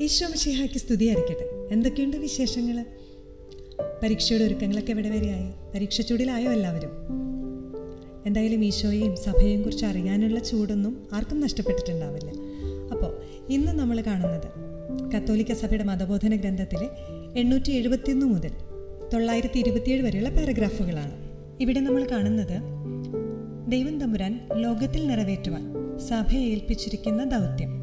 ഈശോ സ്തുതി സ്തുതിയായിരിക്കട്ടെ. എന്തൊക്കെയുണ്ട് വിശേഷങ്ങൾ പരീക്ഷയുടെ ഒരുക്കങ്ങളൊക്കെ എവിടെ വരെയായി? പരീക്ഷ ചൂടിലായോ എല്ലാവരും? എന്തായാലും ഈശോയെയും സഭയെയും കുറിച്ച് അറിയാനുള്ള ചൂടൊന്നും ആർക്കും നഷ്ടപ്പെട്ടിട്ടുണ്ടാവില്ല. അപ്പോൾ ഇന്ന് നമ്മൾ കാണുന്നത് കത്തോലിക്ക സഭയുടെ മതബോധന ഗ്രന്ഥത്തിലെ എണ്ണൂറ്റി എഴുപത്തിയൊന്ന് മുതൽ തൊള്ളായിരത്തി ഇരുപത്തിയേഴ് വരെയുള്ള പാരഗ്രാഫുകളാണ്. ഇവിടെ നമ്മൾ കാണുന്നത് ദൈവം തമ്പുരാൻ ലോകത്തിൽ നിറവേറ്റുവാൻ സഭയെ ഏൽപ്പിച്ചിരിക്കുന്ന ദൗത്യം.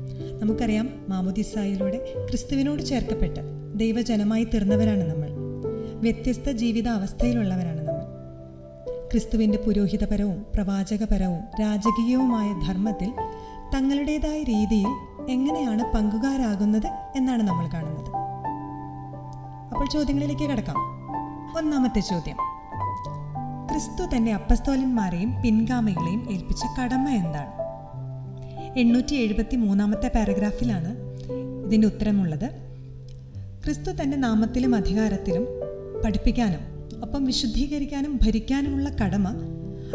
നമുക്കറിയാം മാമുദിസായിലൂടെ ക്രിസ്തുവിനോട് ചേർക്കപ്പെട്ട് ദൈവജനമായി തീർന്നവരാണ് നമ്മൾ. വ്യത്യസ്ത ജീവിതാവസ്ഥയിലുള്ളവരാണ് നമ്മൾ. ക്രിസ്തുവിന്റെ പുരോഹിതപരവും പ്രവാചകപരവും രാജകീയവുമായ ധർമ്മത്തിൽ തങ്ങളുടേതായ രീതിയിൽ എങ്ങനെയാണ് പങ്കുകാരാകുന്നത് എന്നാണ് നമ്മൾ കാണുന്നത്. അപ്പോൾ ചോദ്യങ്ങളിലേക്ക് കിടക്കാം. ഒന്നാമത്തെ ചോദ്യം. ക്രിസ്തു തന്റെ അപ്പസ്തോലന്മാരെയും പിൻഗാമികളെയും ഏൽപ്പിച്ച കടമ എന്താണ്? എണ്ണൂറ്റി എഴുപത്തി മൂന്നാമത്തെ പാരഗ്രാഫിലാണ് ഇതിന്റെ ഉത്തരമുള്ളത്. ക്രിസ്തു തന്റെ നാമത്തിലും അധികാരത്തിലും പഠിപ്പിക്കാനും ഒപ്പം വിശുദ്ധീകരിക്കാനും ഭരിക്കാനുമുള്ള കടമ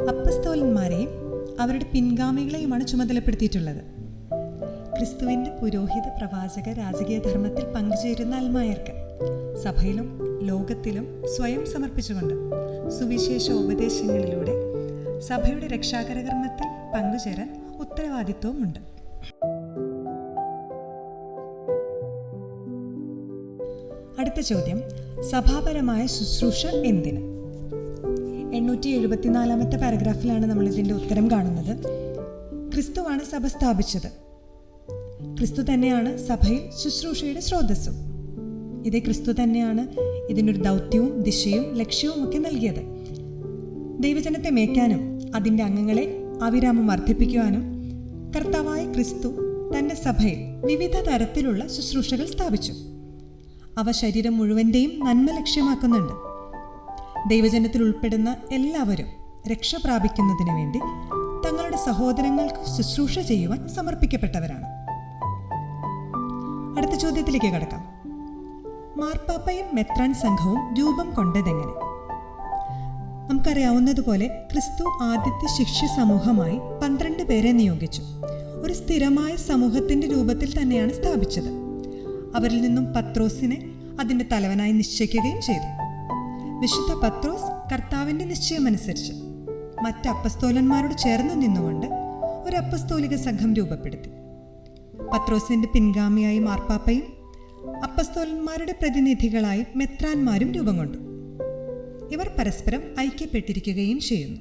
അപ്പസ്തോലന്മാരെയും അവരുടെ പിൻഗാമികളെയുമാണ് ചുമതലപ്പെടുത്തിയിട്ടുള്ളത്. ക്രിസ്തുവിന്റെ പുരോഹിത പ്രവാചക രാജകീയ ധർമ്മത്തിൽ പങ്കുചേരുന്ന അൽമായർക്ക് സഭയിലും ലോകത്തിലും സ്വയം സമർപ്പിച്ചുകൊണ്ട് സുവിശേഷ ഉപദേശങ്ങളിലൂടെ സഭയുടെ രക്ഷാകരകർമ്മത്തിൽ പങ്കുചേരാൻ ഉത്തരവാദിത്വവുമുണ്ട് അടുത്ത ചോദ്യം സഭാപരമായ ശുശ്രൂഷ എന്തിന്? എണ്ണൂറ്റി എഴുപത്തിനാലാമത്തെ പാരഗ്രാഫിലാണ് നമ്മൾ ഇതിന്റെ ഉത്തരം കാണുന്നത്. ക്രിസ്തുവാണ് സഭ സ്ഥാപിച്ചത്. ക്രിസ്തു തന്നെയാണ് സഭയിൽ ശുശ്രൂഷയുടെ സ്രോതസ്സും. ഇതേ ക്രിസ്തു തന്നെയാണ് ഇതിനൊരു ദൗത്യവും ദിശയും ലക്ഷ്യവും ഒക്കെ നൽകിയത്. ദൈവജനത്തെ മേയ്ക്കാനും അതിന്റെ അംഗങ്ങളെ അവിരാമം വർദ്ധിപ്പിക്കുവാനും കർത്താവായ ക്രിസ്തു തന്റെ സഭയിൽ വിവിധ തരത്തിലുള്ള ശുശ്രൂഷകൾ സ്ഥാപിച്ചു. അവ ശരീരം മുഴുവന്റെയും നന്മ ലക്ഷ്യമാക്കുന്നുണ്ട്. ദൈവജനത്തിൽ ഉൾപ്പെടുന്ന എല്ലാവരും രക്ഷ പ്രാപിക്കുന്നതിന് വേണ്ടി തങ്ങളുടെ സഹോദരങ്ങൾക്ക് ശുശ്രൂഷ ചെയ്യുവാൻ സമർപ്പിക്കപ്പെട്ടവരാണ്. അടുത്ത ചോദ്യത്തിലേക്ക് കടക്കാം. മാർപ്പാപ്പയും മെത്രാൻ സംഘവും രൂപം കൊണ്ടതെങ്ങനെ? നമുക്കറിയാവുന്നതുപോലെ ക്രിസ്തു ആദ്യത്തെ ശിഷ്യ സമൂഹമായി പന്ത്രണ്ട് പേരെ നിയോഗിച്ചു. ഒരു സ്ഥിരമായ സമൂഹത്തിന്റെ രൂപത്തിൽ തന്നെയാണ് സ്ഥാപിച്ചത്. അവരിൽ നിന്നും പത്രോസിനെ അതിന്റെ തലവനായി നിശ്ചയിക്കുകയും ചെയ്തു. വിശുദ്ധ പത്രോസ് കർത്താവിന്റെ നിശ്ചയമനുസരിച്ച് മറ്റ് അപ്പസ്തോലന്മാരോട് ചേർന്ന് നിന്നുകൊണ്ട് ഒരു അപ്പസ്തോലിക സംഘം രൂപപ്പെടുത്തി. പത്രോസിന്റെ പിൻഗാമിയായി മാർപ്പാപ്പയും അപ്പസ്തോലന്മാരുടെ പ്രതിനിധികളായി മെത്രാന്മാരും രൂപം കൊണ്ടു. ഇവർ പരസ്പരം ഐക്യപ്പെട്ടിരിക്കുകയും ചെയ്യുന്നു.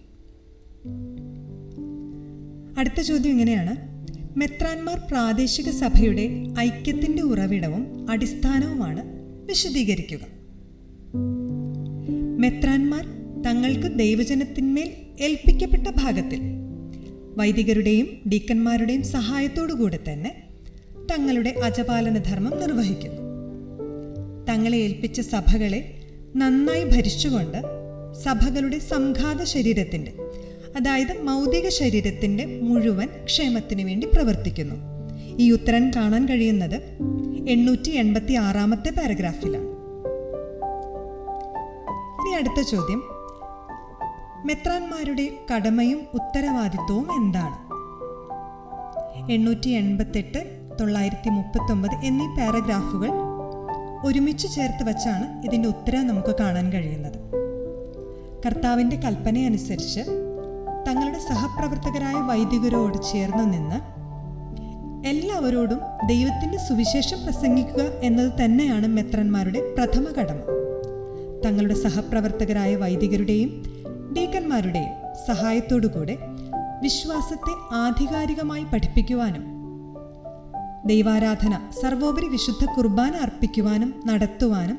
അടുത്ത ചോദ്യം ഇങ്ങനെയാണ്. മെത്രാൻമാർ പ്രാദേശിക സഭയുടെ ഐക്യത്തിന്റെ ഉറവിടവും അടിസ്ഥാനവുമാണ് വിശദീകരിക്കുക. മെത്രാന്മാർ തങ്ങൾക്ക് ദൈവജനത്തിന്മേൽ ഏൽപ്പിക്കപ്പെട്ട ഭാഗത്തിൽ വൈദികരുടെയും ഡീക്കന്മാരുടെയും സഹായത്തോടുകൂടെ തന്നെ തങ്ങളുടെ അജപാലന ധർമ്മം നിർവഹിക്കുന്നു. തങ്ങളെ ഏൽപ്പിച്ച സഭകളെ നന്നായി ഭരിച്ചുകൊണ്ട് സഭകളുടെ സംഘാത ശരീരത്തിന്റെ അതായത് മൗതിക ശരീരത്തിന്റെ മുഴുവൻ ക്ഷേമത്തിനു വേണ്ടി പ്രവർത്തിക്കുന്നു. ഈ ഉത്തരൻ കാണാൻ കഴിയുന്നത് എണ്ണൂറ്റി എൺപത്തി ആറാമത്തെ പാരഗ്രാഫിലാണ്. ഇനി അടുത്ത ചോദ്യം. മെത്രാന്മാരുടെ കടമയും ഉത്തരവാദിത്വവും എന്താണ്? എണ്ണൂറ്റി എൺപത്തെട്ട് തൊള്ളായിരത്തി മുപ്പത്തൊമ്പത് എന്നീ പാരഗ്രാഫുകൾ ഒരുമിച്ച് ചേർത്ത് വച്ചാണ് ഇതിന്റെ ഉത്തരം നമുക്ക് കാണാൻ കഴിയുന്നത്. കർത്താവിന്റെ കൽപ്പനയനുസരിച്ച് തങ്ങളുടെ സഹപ്രവർത്തകരായ വൈദികരോട് ചേർന്ന് നിന്ന് എല്ലാവരോടും ദൈവത്തിന്റെ സുവിശേഷം പ്രസംഗിക്കുക എന്നത് തന്നെയാണ് മെത്രന്മാരുടെ പ്രഥമ കടമ. തങ്ങളുടെ സഹപ്രവർത്തകരായ വൈദികരുടെയും ഡീക്കന്മാരുടെയും സഹായത്തോടുകൂടെ വിശ്വാസത്തെ ആധികാരികമായി പഠിപ്പിക്കുവാനും ദൈവാരാധന സർവോപരി വിശുദ്ധ കുർബാന അർപ്പിക്കുവാനും നടത്തുവാനും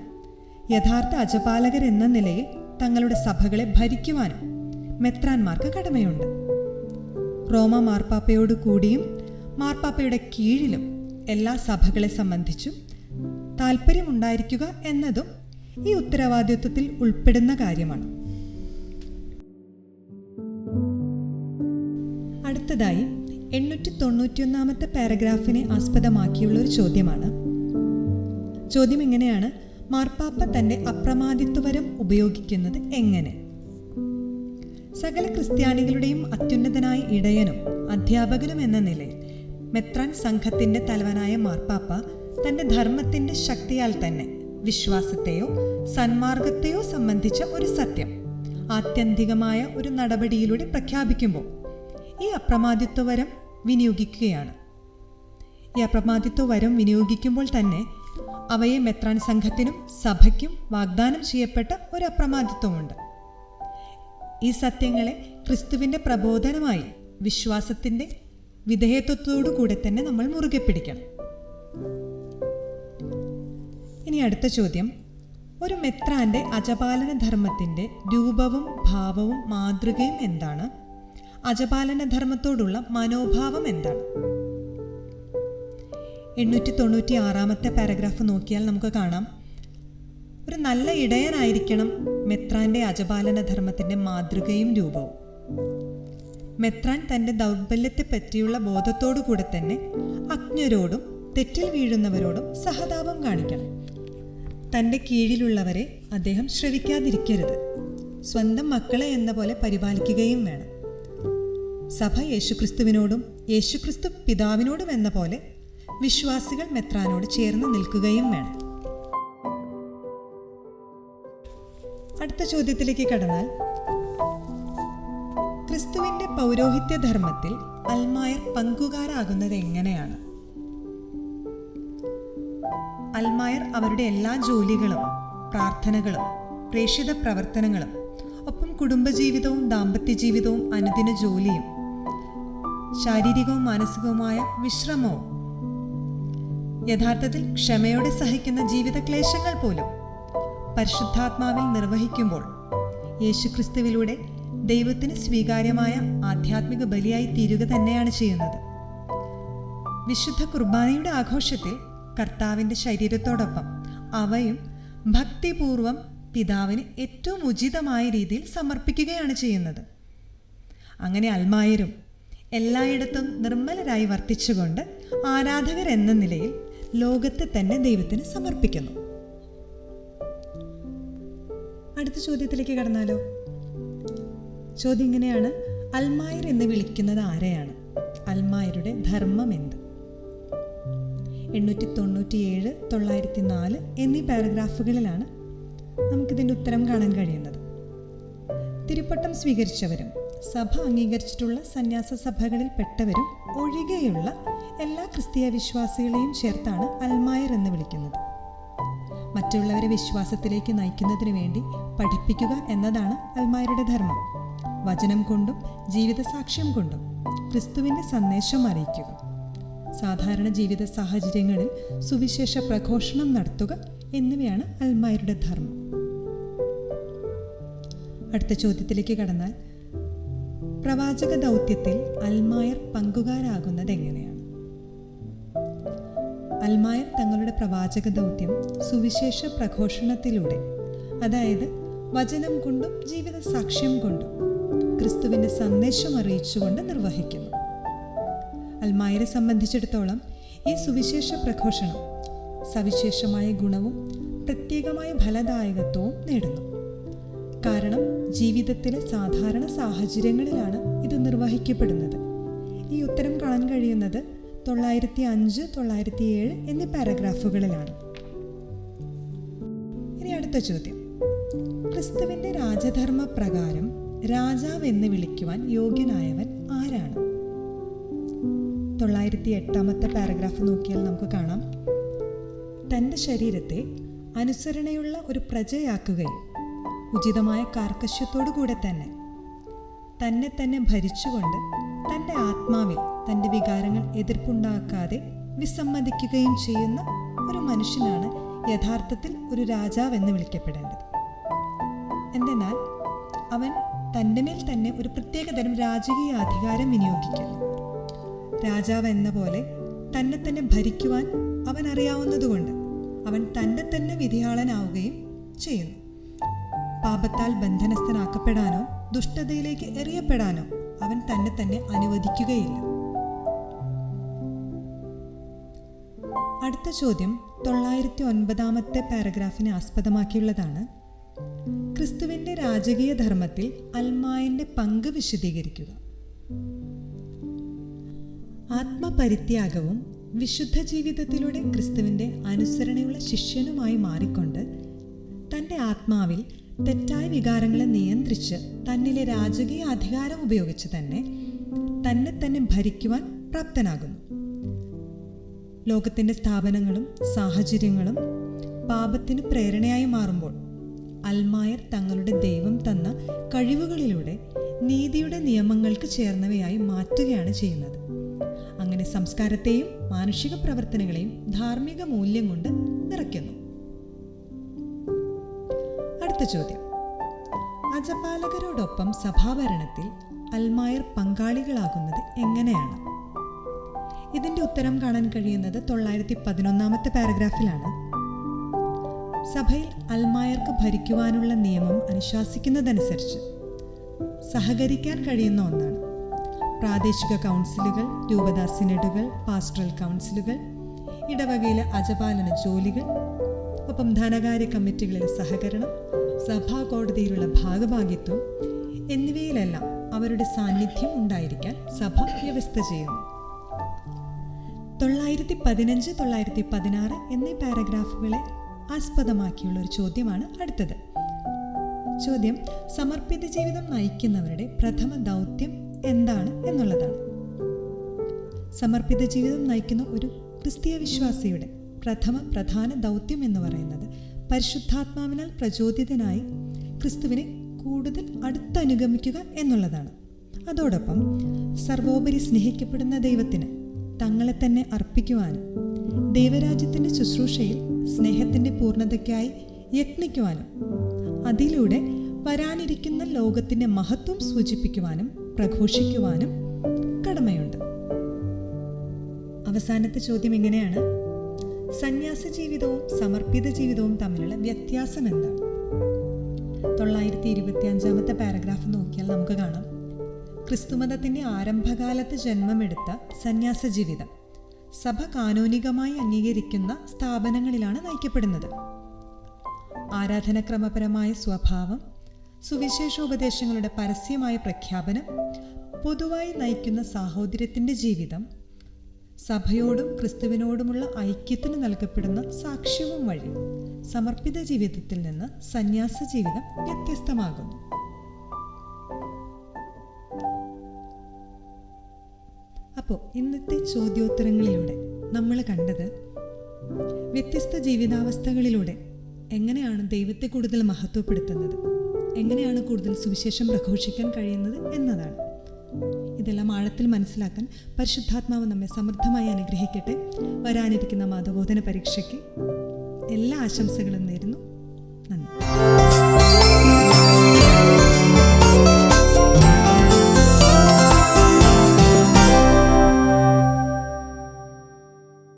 യഥാർത്ഥ അജപാലകരെന്ന നിലയിൽ തങ്ങളുടെ സഭകളെ ഭരിക്കുവാനും മെത്രാന്മാർക്ക് കടമയുണ്ട്. റോമ മാർപ്പാപ്പയോട് കൂടിയും മാർപ്പാപ്പയുടെ കീഴിലും എല്ലാ സഭകളെ സംബന്ധിച്ചും താല്പര്യമുണ്ടായിരിക്കുക എന്നതും ഈ ഉത്തരവാദിത്വത്തിൽ ഉൾപ്പെടുന്ന കാര്യമാണ്. അടുത്തതായി എണ്ണൂറ്റി തൊണ്ണൂറ്റിയൊന്നാമത്തെ പാരഗ്രാഫിനെ ആസ്പദമാക്കിയുള്ള ഒരു ചോദ്യമാണ്. ചോദ്യം എങ്ങനെയാണ് മാർപ്പാപ്പ തന്റെ അപ്രമാദിത്വവരം ഉപയോഗിക്കുന്നത് എങ്ങനെ? സകല ക്രിസ്ത്യാനികളുടെയും അത്യുന്നതനായ ഇടയനും അധ്യാപകനും എന്ന നിലയിൽ മെത്രാൻ സംഘത്തിന്റെ തലവനായ മാർപ്പാപ്പ തന്റെ ധർമ്മത്തിന്റെ ശക്തിയാൽ തന്നെ വിശ്വാസത്തെയോ സന്മാർഗത്തെയോ സംബന്ധിച്ച ഒരു സത്യം ആത്യന്തികമായ ഒരു നടപടിയിലൂടെ പ്രഖ്യാപിക്കുമ്പോൾ ഈ അപ്രമാദിത്വ വരം വിനിയോഗിക്കുകയാണ്. ഈ അപ്രമാദിത്വ വരം വിനിയോഗിക്കുമ്പോൾ തന്നെ അവയെ മെത്രാൻ സംഘത്തിനും സഭയ്ക്കും വാഗ്ദാനം ചെയ്യപ്പെട്ട ഒരു അപ്രമാദിത്വമുണ്ട്. ഈ സത്യങ്ങളെ ക്രിസ്തുവിന്റെ പ്രബോധനമായി വിശ്വാസത്തിന്റെ വിധേയത്വത്തോടു കൂടെ തന്നെ നമ്മൾ മുറുകെ പിടിക്കണം. ഇനി അടുത്ത ചോദ്യം. ഒരു മെത്രാന്റെ അജപാലന ധർമ്മത്തിന്റെ രൂപവും ഭാവവും മാതൃകയും എന്താണ്? അജപാലന ധർമ്മത്തോടുള്ള മനോഭാവം എന്താണ്? എണ്ണൂറ്റി തൊണ്ണൂറ്റി ആറാമത്തെ പാരഗ്രാഫ് നോക്കിയാൽ നമുക്ക് കാണാം. ഒരു നല്ല ഇടയനായിരിക്കണം മെത്രാന്റെ അജപാലന ധർമ്മത്തിന്റെ മാതൃകയും രൂപവും. മെത്രാൻ തന്റെ ദൗർബല്യത്തെ പറ്റിയുള്ള ബോധത്തോടു കൂടെ തന്നെ അജ്ഞരോടും തെറ്റിൽ വീഴുന്നവരോടും സഹതാപം കാണിക്കണം. തന്റെ കീഴിലുള്ളവരെ അദ്ദേഹം ശ്രവിക്കാതിരിക്കരുത്. സ്വന്തം മക്കളെ എന്ന പോലെ പരിപാലിക്കുകയും വേണം. സഭ യേശുക്രിസ്തുവിനോടും യേശുക്രിസ്തു പിതാവിനോടും എന്ന പോലെ വിശ്വാസികൾ മെത്രാനോട് ചേർന്ന് നിൽക്കുകയും വേണം. അടുത്ത ചോദ്യത്തിലേക്ക് കടന്നാൽ ക്രിസ്തുവിന്റെ പൗരോഹിത്യ ധർമ്മത്തിൽ അൽമായർ പങ്കുകാരാകുന്നത് എങ്ങനെയാണ്? അൽമായർ അവരുടെ എല്ലാ ജോലികളും പ്രാർത്ഥനകളും പ്രേക്ഷിത പ്രവർത്തനങ്ങളും ഒപ്പം കുടുംബജീവിതവും ദാമ്പത്യ ജീവിതവും അനുദിന ജോലിയും ശാരീരികവും മാനസികവുമായ വിശ്രമവും യഥാർത്ഥത്തിൽ ക്ഷമയോടെ സഹിക്കുന്ന ജീവിത ക്ലേശങ്ങൾ പോലും പരിശുദ്ധാത്മാവിൽ നിർവഹിക്കുമ്പോൾ യേശുക്രിസ്തുവിലൂടെ ദൈവത്തിന് സ്വീകാര്യമായ ആധ്യാത്മിക ബലിയായി തീരുക തന്നെയാണ് ചെയ്യുന്നത്. വിശുദ്ധ കുർബാനയുടെ ആഘോഷത്തിൽ കർത്താവിന്റെ ശരീരത്തോടൊപ്പം അവയും ഭക്തിപൂർവം പിതാവിന് ഏറ്റവും ഉചിതമായ രീതിയിൽ സമർപ്പിക്കുകയാണ് ചെയ്യുന്നത്. അങ്ങനെ അൽമായരും എല്ലായിടത്തും നിർമ്മലരായി വർത്തിച്ചുകൊണ്ട് ആരാധകർ എന്ന നിലയിൽ ലോകത്തെ തന്നെ ദൈവത്തിന് സമർപ്പിക്കുന്നു. അടുത്ത ചോദ്യത്തിലേക്ക് കടന്നാലോ? ചോദ്യം ഇങ്ങനെയാണ് അൽമായർ എന്ന് വിളിക്കുന്നത് ആരെയാണ്? അൽമായരുടെ ധർമ്മം എന്ത്? എണ്ണൂറ്റി തൊണ്ണൂറ്റിയേഴ് തൊള്ളായിരത്തി നാല് എന്നീ പാരഗ്രാഫുകളിലാണ് നമുക്കിതിന്റെ ഉത്തരം കാണാൻ കഴിയുന്നത്. തിരുപ്പട്ടം സ്വീകരിച്ചവരും സഭ അംഗീകരിച്ചിട്ടുള്ള സന്യാസ സഭകളിൽ പെട്ടവരും ഒഴികെയുള്ള എല്ലാ ക്രിസ്തീയ വിശ്വാസികളെയും ചേർത്താണ് അൽമായർ എന്ന് വിളിക്കുന്നത്. മറ്റുള്ളവരെ വിശ്വാസത്തിലേക്ക് നയിക്കുന്നതിനു വേണ്ടി പഠിപ്പിക്കുക എന്നതാണ് അൽമായരുടെ ധർമ്മം. വചനം കൊണ്ടും ജീവിത സാക്ഷ്യം കൊണ്ടും ക്രിസ്തുവിന്റെ സന്ദേശം അറിയിക്കുക. സാധാരണ ജീവിത സാഹചര്യങ്ങളിൽ സുവിശേഷ പ്രഘോഷണം നടത്തുക എന്നിവയാണ് അൽമായരുടെ ധർമ്മം. അടുത്ത ചോദ്യത്തിലേക്ക് കടന്നാൽ പ്രവാചക ദൗത്യത്തിൽ അൽമായർ പങ്കുകാരാകുന്നത് എങ്ങനെയാണ് അൽമായർ തങ്ങളുടെ പ്രവാചക ദൗത്യം സുവിശേഷ പ്രഘോഷണത്തിലൂടെ അതായത് വചനം കൊണ്ടും ജീവിത സാക്ഷ്യം കൊണ്ടും ക്രിസ്തുവിന്റെ സന്ദേശം അറിയിച്ചുകൊണ്ട് നിർവഹിക്കുന്നു. അൽമായരെ സംബന്ധിച്ചിടത്തോളം ഈ സുവിശേഷ പ്രഘോഷണം സവിശേഷമായ ഗുണവും പ്രത്യേകമായ ഫലദായകത്വവും നേടുന്നു. കാരണം ജീവിതത്തിലെ സാധാരണ സാഹചര്യങ്ങളിലാണ് ഇത് നിർവഹിക്കപ്പെടുന്നത്. ഈ ഉത്തരം കാണാൻ കഴിയുന്നത് തൊള്ളായിരത്തി അഞ്ച് തൊള്ളായിരത്തി ഏഴ് എന്നീ പാരഗ്രാഫുകളിലാണ്. ഇനി അടുത്ത ചോദ്യം. ക്രിസ്തുവിന്റെ രാജധർമ്മ പ്രകാരം രാജാവ് എന്ന് വിളിക്കുവാൻ യോഗ്യനായവൻ ആരാണ്? തൊള്ളായിരത്തി എട്ടാമത്തെ പാരഗ്രാഫ് നോക്കിയാൽ നമുക്ക് കാണാം. തന്റെ ശരീരത്തെ അനുസരണയുള്ള ഒരു പ്രജയാക്കുകയും ഉചിതമായ കാർക്കശ്യത്തോടു കൂടെ തന്നെ. തന്നെ തന്നെ ഭരിച്ചുകൊണ്ട് തന്റെ ആത്മാവിൽ തന്റെ വികാരങ്ങൾ എതിർപ്പുണ്ടാക്കാതെ വിസമ്മതിക്കുകയും ചെയ്യുന്ന ഒരു മനുഷ്യനാണ് യഥാർത്ഥത്തിൽ ഒരു രാജാവ് എന്ന് വിളിക്കപ്പെടേണ്ടത്. എന്തെന്നാൽ അവൻ തന്റെ മേൽ തന്നെ ഒരു പ്രത്യേകതരം രാജകീയ അധികാരം വിനിയോഗിക്കുന്നു. രാജാവ് എന്ന പോലെ തന്നെ തന്നെ ഭരിക്കുവാൻ അവൻ അറിയാവുന്നതുകൊണ്ട് അവൻ തന്റെ തന്നെ വിധിയാളനാവുകയും ചെയ്യുന്നു. പാപത്താൽ ബന്ധനസ്ഥനാക്കപ്പെടാനോ ദുഷ്ടതയിലേക്ക് എറിയപ്പെടാനോ അവൻ തന്നെ തന്നെ അനുവദിക്കുകയില്ല. അടുത്ത ചോദ്യം തൊള്ളായിരത്തി ഒൻപതാമത്തെ പാരഗ്രാഫിനെ ആസ്പദമാക്കിയുള്ളതാണ്. ക്രിസ്തുവിന്റെ രാജകീയ ധർമ്മത്തിൽ അൽമായന്റെ പങ്ക് വിശദീകരിക്കുക. ആത്മപരിത്യാഗവും വിശുദ്ധ ജീവിതത്തിലൂടെ ക്രിസ്തുവിന്റെ അനുസരണയുള്ള ശിഷ്യനുമായി മാറിക്കൊണ്ട് തന്റെ ആത്മാവിൽ തെറ്റായ വികാരങ്ങളെ നിയന്ത്രിച്ച് തന്നിലെ രാജകീയ അധികാരം ഉപയോഗിച്ച് തന്നെ തന്നെ തന്നെ ഭരിക്കുവാൻ പ്രാപ്തനാകുന്നു. ലോകത്തിന്റെ സ്ഥാപനങ്ങളും സാഹചര്യങ്ങളും പാപത്തിന് പ്രേരണയായി മാറുമ്പോൾ അൽമായർ തങ്ങളുടെ ദൈവം തന്ന കഴിവുകളിലൂടെ നീതിയുടെ നിയമങ്ങൾക്ക് ചേർന്നവയായി മാറ്റുകയാണ് ചെയ്യുന്നത്. അങ്ങനെ സംസ്കാരത്തെയും മാനുഷിക പ്രവർത്തനങ്ങളെയും ധാർമ്മിക മൂല്യം കൊണ്ട് നിറയ്ക്കുന്നു. ചോദ്യം. അജപാലകരോടൊപ്പം സഭാഭരണത്തിൽ അൽമായർ പങ്കാളികളാകുന്നത് എങ്ങനെയാണ്? ഇതിന്റെ ഉത്തരം കാണാൻ കഴിയുന്നത് തൊള്ളായിരത്തി പതിനൊന്നാമത്തെ പാരഗ്രാഫിലാണ്. സഭയിൽ അൽമായർക്ക് ഭരിക്കുവാനുള്ള നിയമം അനുശാസിക്കുന്നതനുസരിച്ച് സഹകരിക്കാൻ കഴിയുന്ന ഒന്നാണ്. പ്രാദേശിക കൗൺസിലുകൾ രൂപതാ സിനഡുകൾ പാസ്റ്ററൽ കൗൺസിലുകൾ ഇടവകയിലെ അജപാലന ജോലികൾ ഒപ്പം ധനകാര്യ കമ്മിറ്റികളിലെ സഹകരണം സഭാ കോടതിയിലുള്ള ഭാഗഭാഗിത്വം എന്നിവയിലെല്ലാം അവരുടെ സാന്നിധ്യം ഉണ്ടായിരിക്കാൻ സഭ വ്യവസ്ഥ ചെയ്യുന്നു. തൊള്ളായിരത്തി പതിനഞ്ച് തൊള്ളായിരത്തി പതിനാറ് എന്നീ പാരഗ്രാഫുകളെ ആസ്പദമാക്കിയുള്ള ഒരു ചോദ്യമാണ് അടുത്തത്. ചോദ്യം സമർപ്പിത ജീവിതം നയിക്കുന്നവരുടെ പ്രഥമ ദൗത്യം എന്താണ് എന്നുള്ളതാണ്. സമർപ്പിത ജീവിതം നയിക്കുന്ന ഒരു ക്രിസ്തീയ വിശ്വാസിയുടെ പ്രഥമ പ്രധാന ദൗത്യം എന്ന് പറയുന്നത് പരിശുദ്ധാത്മാവിനാൽ പ്രചോദിതനായി ക്രിസ്തുവിനെ കൂടുതൽ അടുത്തനുഗമിക്കുക എന്നുള്ളതാണ്. അതോടൊപ്പം സർവോപരി സ്നേഹിക്കപ്പെടുന്ന ദൈവത്തിന് തങ്ങളെ തന്നെ അർപ്പിക്കുവാനും ദൈവരാജ്യത്തിന്റെ ശുശ്രൂഷയിൽ സ്നേഹത്തിന്റെ പൂർണതയ്ക്കായി യത്നിക്കുവാനും അതിലൂടെ വരാനിരിക്കുന്ന ലോകത്തിന്റെ മഹത്വം സൂചിപ്പിക്കുവാനും പ്രഘോഷിക്കുവാനും കടമയുണ്ട്. അവസാനത്തെ ചോദ്യം എങ്ങനെയാണ് സന്യാസ ജീവിതവും സമർപ്പിത ജീവിതവും തമ്മിലുള്ള വ്യത്യാസം എന്താണ് തൊള്ളായിരത്തി ഇരുപത്തി അഞ്ചാമത്തെ പാരഗ്രാഫ് നോക്കിയാൽ നമുക്ക് കാണാം. ക്രിസ്തുമതത്തിന്റെ ആരംഭകാലത്ത് ജന്മമെടുത്ത സന്യാസ ജീവിതം സഭ കാനോനികമായി അംഗീകരിക്കുന്ന സ്ഥാപനങ്ങളിലാണ് നയിക്കപ്പെടുന്നത്. ആരാധനക്രമപരമായ സ്വഭാവം സുവിശേഷോപദേശങ്ങളുടെ പരസ്യമായ പ്രഖ്യാപനം പൊതുവായി നയിക്കുന്ന സാഹോദര്യത്തിന്റെ ജീവിതം സഭയോടും ക്രിസ്തുവിനോടുമുള്ള ഐക്യത്തിന് നൽകപ്പെടുന്ന സാക്ഷ്യവും വഴി സമർപ്പിത ജീവിതത്തിൽ നിന്ന് സന്യാസ ജീവിതം വ്യത്യസ്തമാകുന്നു. അപ്പോൾ ഇന്നത്തെ ചോദ്യോത്തരങ്ങളിലൂടെ നമ്മൾ കണ്ടത് വ്യത്യസ്ത ജീവിതാവസ്ഥകളിലൂടെ എങ്ങനെയാണ് ദൈവത്തെ കൂടുതൽ മഹത്വപ്പെടുത്തുന്നത്? എങ്ങനെയാണ് കൂടുതൽ സുവിശേഷം പ്രഘോഷിക്കാൻ കഴിയുന്നത് എന്നതാണ്. ഇതെല്ലാം ആഴത്തിൽ മനസ്സിലാക്കാൻ പരിശുദ്ധാത്മാവ് നമ്മെ സമൃദ്ധമായി അനുഗ്രഹിക്കട്ടെ. വരാനിരിക്കുന്ന മതബോധന പരീക്ഷയ്ക്ക് എല്ലാ ആശംസകളും നേരുന്നു.